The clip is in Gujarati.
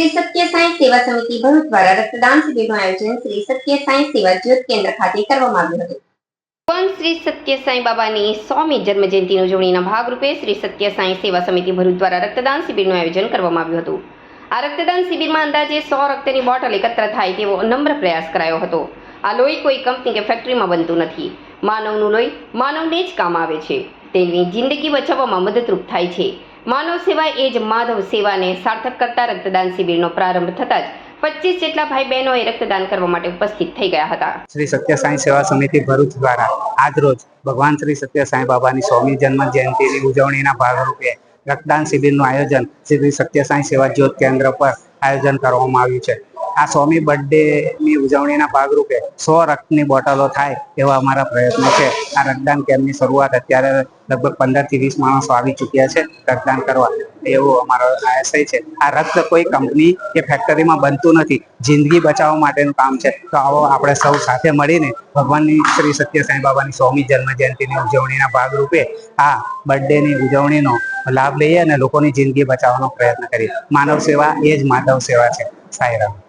શ્રી સત્ય સાંઈ સેવા સમિતિ ભરૂચ દ્વારા રક્તદાન શિબિરનું આયોજન શ્રી સત્ય સાંઈ સેવા જ્યોત કેન્દ્ર ખાતે કરવામાં આવ્યું હતું ભગવાન શ્રી સત્ય સાંઈ બાબાની સોમી જન્મજયંતિની ઉજવણીના ભાગરૂપે શ્રી સત્ય સાંઈ સેવા સમિતિ ભરૂચ દ્વારા રક્તદાન શિબિરનું આયોજન કરવામાં આવ્યું હતું. આ રક્તદાન શિબિરમાં અંદાજે સો રક્તની બોટલ એકત્ર થાય તેવો નમ્ર પ્રયાસ કરાયો હતો. આ લોહી કોઈ કંપની કે ફેક્ટરીમાં બનતું નથી. માનવનું લોહી માનવને જ કામ આવે છે. તેની જિંદગી બચાવવામાં મદદરૂપ થાય છે. માનવ સેવા એ જ માધવ સેવાને સાર્થક કરતા રક્તદાન શિબિરનો પ્રારંભ થતાં જ પચીસ જેટલા ભાઈ બહેનોએ રક્તદાન કરવા માટે ઉપસ્થિત થઈ ગયા હતા. શ્રી સત્ય સાંઈ સેવા સમિતિ ભરૂચ દ્વારા આજરોજ ભગવાન શ્રી સત્ય સાંઈ બાબાની સ્વામી જન્મ જયંતિની ઉજવણીના ભાગરૂપે રક્તદાન શિબિરનું આયોજન શ્રી સત્ય સાંઈ સેવા જ્યોત કેન્દ્ર પર આયોજન કરવામાં આવ્યું છે. આ સ્વામી બર્થડે ની ઉજવણીના ભાગરૂપે સો રક્તની બોટલો થાય એવા અમારા પ્રયત્નો છે. આ રક્તદાન કેમ્પની શરૂઆત અત્યારે લગભગ પંદરથી વીસ માણસો આવી ચૂક્યા છે રક્તદાન કરવા. એવો અમારો આશય છે. આ રક્ત કોઈ કંપની કે ફેક્ટરીમાં બનતું નથી. જિંદગી બચાવવા માટેનું કામ છે. તો આવો આપણે સૌ સાથે મળીને ભગવાનની શ્રી સત્ય સાંઈ બાબાની સ્વામી જન્મ જયંતિની ઉજવણીના ભાગરૂપે આ બર્થડેની ઉજવણીનો લાભ લઈએ અને લોકોની જિંદગી બચાવવાનો પ્રયત્ન કરીએ. માનવ સેવા એ જ માધવ સેવા છે. સાંઈરામ